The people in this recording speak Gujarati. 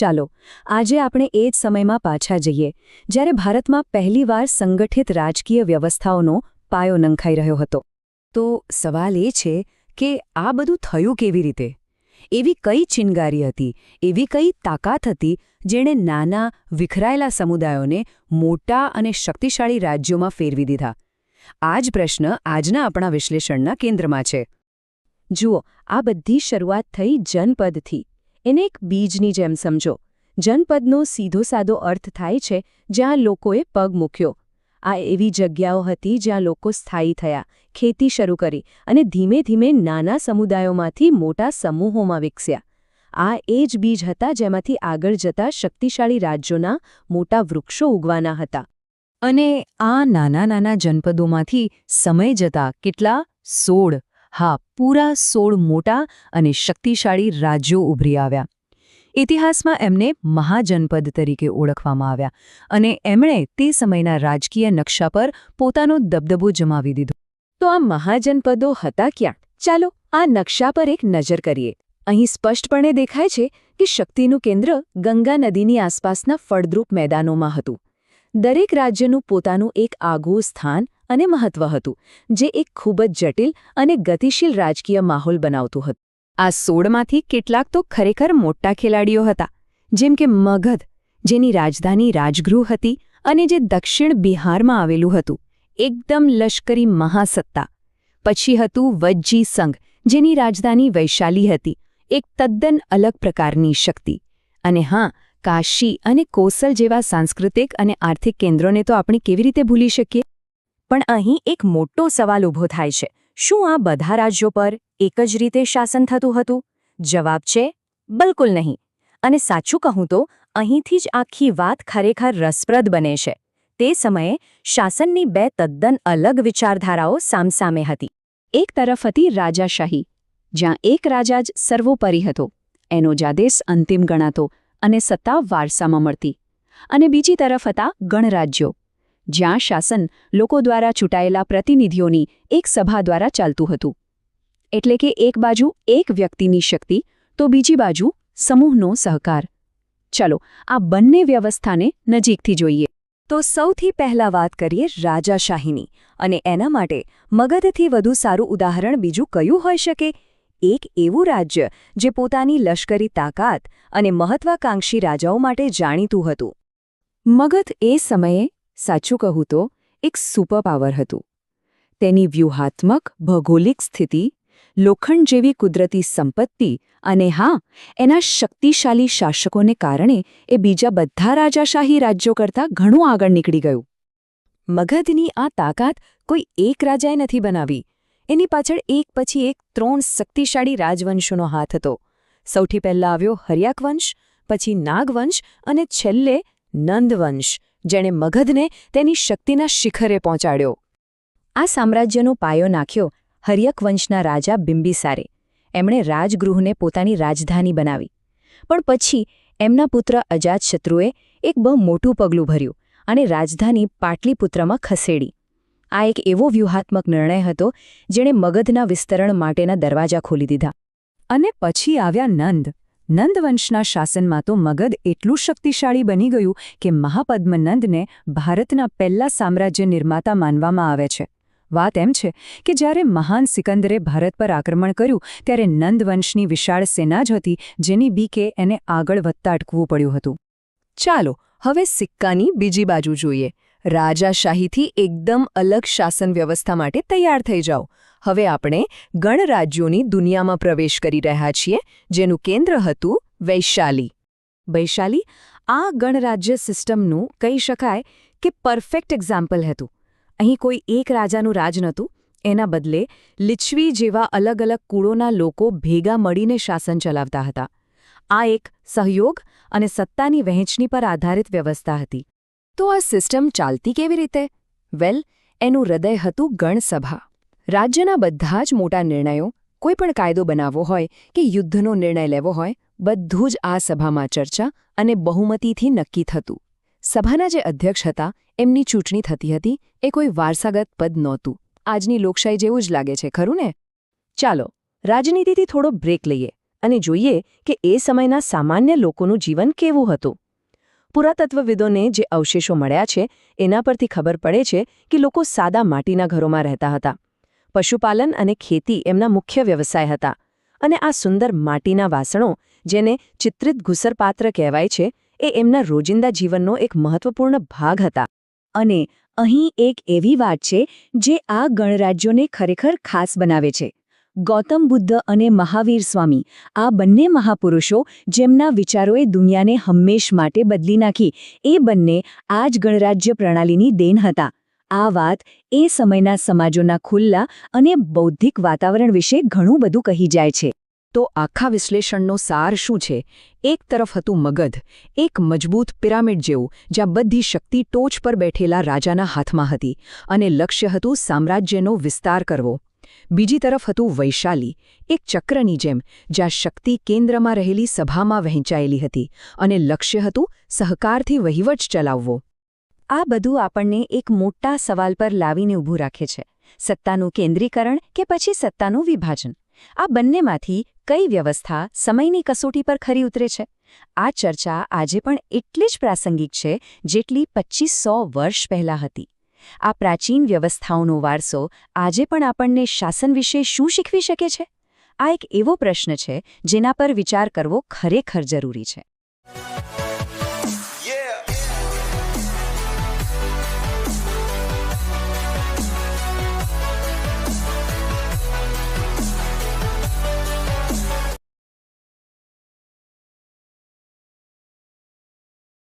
ચાલો, આજે આપણે એ જ સમયમાં પાછા જઈએ, જ્યારે ભારતમાં પહેલીવાર સંગઠિત રાજકીય વ્યવસ્થાઓનો પાયો નંખાઈ રહ્યો હતો. તો સવાલ એ છે કે આ બધું થયું કેવી રીતે? એવી કઈ ચિનગારી હતી, એવી કઈ તાકાત હતી, જેણે નાના, વિખરાયેલા સમુદાયોને મોટા અને શક્તિશાળી રાજ્યોમાં ફેરવી દીધા? આ જ પ્રશ્ન આજના આપણા વિશ્લેષણના કેન્દ્રમાં છે. જુઓ, આ બધી શરૂઆત થઈ જનપદથી. એને એક બીજની જેમ સમજો. જનપદનો સીધો સાદો અર્થ થાય છે, જ્યાં લોકોએ પગ મૂક્યો. આ એવી જગ્યાઓ હતી જ્યાં લોકો સ્થાયી થયા, ખેતી શરૂ કરી અને ધીમે ધીમે નાના સમુદાયોમાંથી મોટા સમૂહોમાં વિકસ્યા. આ એ જ બીજ હતા જેમાંથી આગળ જતા શક્તિશાળી રાજ્યોના મોટા વૃક્ષો ઉગવાના હતા. અને આ નાના નાના જનપદોમાંથી સમય જતા કેટલા? સોળ. હા, પૂરા સોળ મોટા અને શક્તિશાળી રાજ્યો ઉભરી આવ્યા. ઇતિહાસમાં એમને મહાજનપદ તરીકે ઓળખવામાં આવ્યા અને એમણે તે સમયના રાજકીય નકશા પર પોતાનો દબદબો જમાવી દીધો. તો આ મહાજનપદો હતા ક્યાં? ચાલો આ નકશા પર એક નજર કરીએ. અહીં સ્પષ્ટપણે દેખાય છે કે શક્તિનું કેન્દ્ર ગંગા નદીની આસપાસના ફળદ્રુપ મેદાનોમાં હતું. દરેક રાજ્યનું પોતાનું એક આગવું સ્થાન અને મહત્વ હતું, જે એક ખૂબ જ જટિલ અને ગતિશીલ રાજકીય માહોલ બનાવતું હતું. આ સોળમાંથી કેટલાક તો ખરેખર મોટા ખેલાડીઓ હતા, જેમ કે મગધ, જેની રાજધાની રાજગૃહ હતી અને જે દક્ષિણ બિહારમાં આવેલું હતું, એકદમ લશ્કરી મહાસત્તા. પછી હતું વજ્જી સંઘ, જેની રાજધાની વૈશાલી હતી, એક તદ્દન અલગ પ્રકારની શક્તિ. અને હા, કાશી અને કોસલ જેવા સાંસ્કૃતિક અને આર્થિક કેન્દ્રોને તો આપણે કેવી રીતે ભૂલી શકીએ? પણ અહીં એક મોટો સવાલ ઊભો થાય છે. શું આ બધા રાજ્યો પર એક જ રીતે શાસન થતું હતું? જવાબ છે, બિલકુલ નહીં. અને સાચું કહું તો, અહીંથી જ આખી વાત ખરેખર રસપ્રદ બને છે. તે સમયે શાસનની બે તદ્દન અલગ વિચારધારાઓ સામસામે હતી. એક તરફ હતી રાજાશાહી, જ્યાં એક રાજા જ સર્વોપરી હતો. એનો જાદેશ અંતિમ ગણાતો અને સત્તા વારસામાં મળતી. અને બીજી તરફ હતા ગણરાજ્યો. જ્યાં શાસન લોકો દ્વારા ચૂંટાયેલા પ્રતિનિધિઓની એક સભા દ્વારા ચાલતું હતું. એટલે કે એક બાજુ એક વ્યક્તિની શક્તિ, તો બીજી બાજુ સમૂહનો સહકાર. ચલો, આ બંને વ્યવસ્થાને નજીકથી જોઈએ. તો સૌથી પહેલા વાત કરીએ રાજાશાહીની, અને એના માટે મગધથી વધુ સારું ઉદાહરણ બીજું કયું હોઈ શકે? એક એવું રાજ્ય જે પોતાની લશ્કરી તાકાત અને મહત્વાકાંક્ષી રાજાઓ માટે જાણીતું હતું. મગધ એ સમયે સાચું કહું તો, એક સુપરપાવર હતું. તેની વ્યૂહાત્મક, ભૌગોલિક સ્થિતિ, લોખંડ જેવી કુદરતી સંપત્તિ અને હા, એના શક્તિશાળી શાસકોને કારણે એ બીજા બધા રાજાશાહી રાજ્યો કરતાં ઘણું આગળ નીકળી ગયું. મગધની આ તાકાત કોઈ એક રાજાએ નથી બનાવી. એની પાછળ એક પછી એક ત્રણ શક્તિશાળી રાજવંશોનો હાથ હતો. સૌથી પહેલા આવ્યો હર્યાકવંશ, પછી નાગવંશ અને છેલ્લે નંદવંશ. જેણે મગધને તેની શક્તિના શિખરે પહોંચાડ્યો. આ સામ્રાજ્યનો પાયો નાખ્યો હરિયકવંશના રાજા બિંબિસારે. એમણે રાજગૃહને પોતાની રાજધાની બનાવી. પણ પછી એમના પુત્ર અજાતશત્રુએ એક બહુ મોટું પગલું ભર્યું અને રાજધાની પાટલીપુત્રમાં ખસેડી. આ એક એવો વ્યૂહાત્મક નિર્ણય હતો જેણે મગધના વિસ્તરણ માટેના દરવાજા ખોલી દીધા અને પછી આવ્યા નંદ. નંદવંશના શાસનમાં તો મગધ એટલું શક્તિશાળી બની ગયું કે મહાપદ્મનંદને ભારતના પહેલા સામ્રાજ્ય નિર્માતા માનવામાં આવે છે. વાત એમ છે કે જ્યારે મહાન સિકંદરે ભારત પર આક્રમણ કર્યું, ત્યારે નંદવંશની વિશાળ સેના જ હતી, જેની બીકે એને આગળ વધતા અટકવું પડ્યું હતું. ચાલો, હવે સિક્કાની બીજી બાજુ જોઈએ. રાજાશાહીથી એકદમ અલગ શાસન વ્યવસ્થા માટે તૈયાર થઈ જાઓ. હવે આપણે ગણરાજ્યોની દુનિયામાં પ્રવેશ કરી રહ્યા છીએ, જેનું કેન્દ્ર હતું વૈશાલી. વૈશાલી, આ ગણરાજ્ય સિસ્ટમનું કહી શકાય કે પરફેક્ટ એક્ઝામ્પલ હતું. અહીં કોઈ એક રાજાનું રાજ નહોતું. એના બદલે લિચ્છવી જેવા અલગ અલગ કુળોના લોકો ભેગા મળીને શાસન ચલાવતા હતા. આ એક સહયોગ અને સત્તાની વહેંચણી પર આધારિત વ્યવસ્થા હતી. તો આ સિસ્ટમ ચાલતી કેવી રીતે? વેલ, એનું હૃદય હતું ગણસભા. રાજ્યના બધા જ મોટા નિર્ણયો, કોઈ પણ કાયદો બનાવવો હોય કે યુદ્ધનો નિર્ણય લેવો હોય, બધું જ આ સભામાં ચર્ચા અને બહુમતીથી નક્કી થતું. સભાના જે અધ્યક્ષ હતા, એમની ચૂંટણી થતી હતી, એ કોઈ વારસાગત પદ નહોતું. આજની લોકશાહી જેવું જ લાગે છે, ખરું ને? ચાલો, રાજનીતિથી થોડો બ્રેક લઈએ અને જોઈએ કે એ સમયના સામાન્ય લોકોનું જીવન કેવું હતું. પુરાતત્વવિદોને જે અવશેષો મળ્યા છે, એના પરથી ખબર પડે છે કે લોકો સાદા માટીના ઘરોમાં રહેતા હતા. પશુપાલન અને ખેતી એમના મુખ્ય વ્યવસાય હતા. અને આ સુંદર માટીના વાસણો, જેને ચિત્રિત ઘુસરપાત્ર કહેવાય છે, એ એમના રોજિંદા જીવનનો એક મહત્વપૂર્ણ ભાગ હતા. અને અહીં એક એવી વાત છે, જે આ ગણરાજ્યોને ખરેખર ખાસ બનાવે છે. ગૌતમ બુદ્ધ અને મહાવીર સ્વામી. આ બંને મહાપુરુષો જેમના વિચારોએ દુનિયાને હંમેશ માટે બદલી નાખી, એ બંને આ જ ગણરાજ્ય પ્રણાલીની દેન હતા. આ વાત એ સમયના સમાજોના ખુલ્લા અને બૌદ્ધિક વાતાવરણ વિશે ઘણું બધું કહી જાય છે. તો આખા વિશ્લેષણનો સાર શું છે? એક તરફ હતું મગધ, એક મજબૂત પિરામિડ જેવું, જ્યાં બધી શક્તિ ટોચ પર બેઠેલા રાજાના હાથમાં હતી, અને લક્ષ્ય હતું સામ્રાજ્યનો વિસ્તાર કરવો. બીજી તરફ હતું વૈશાલી, એક ચક્રની જેમ, જ્યાં શક્તિ કેન્દ્રમાં રહેલી સભામાં વહેંચાયેલી હતી અને લક્ષ્ય હતું સહકારથી વહીવટ ચલાવવો. આ બધું આપણને એક મોટા સવાલ પર લાવીને ઊભું રાખે છે, સત્તાનું કેન્દ્રીકરણ કે પછી સત્તાનું વિભાજન. આ બંનેમાંથી કઈ વ્યવસ્થા સમયની કસોટી પર ખરી ઉતરે છે? આ ચર્ચા આજે પણ એટલી જ પ્રાસંગિક છે જેટલી પચીસો વર્ષ પહેલાં હતી. આ પ્રાચીન વ્યવસ્થાઓનો વારસો આજે પણ આપણને શાસન વિશે શું શીખવી શકે છે? આ એક એવો પ્રશ્ન છે જેના પર વિચાર કરવો ખરેખર જરૂરી છે.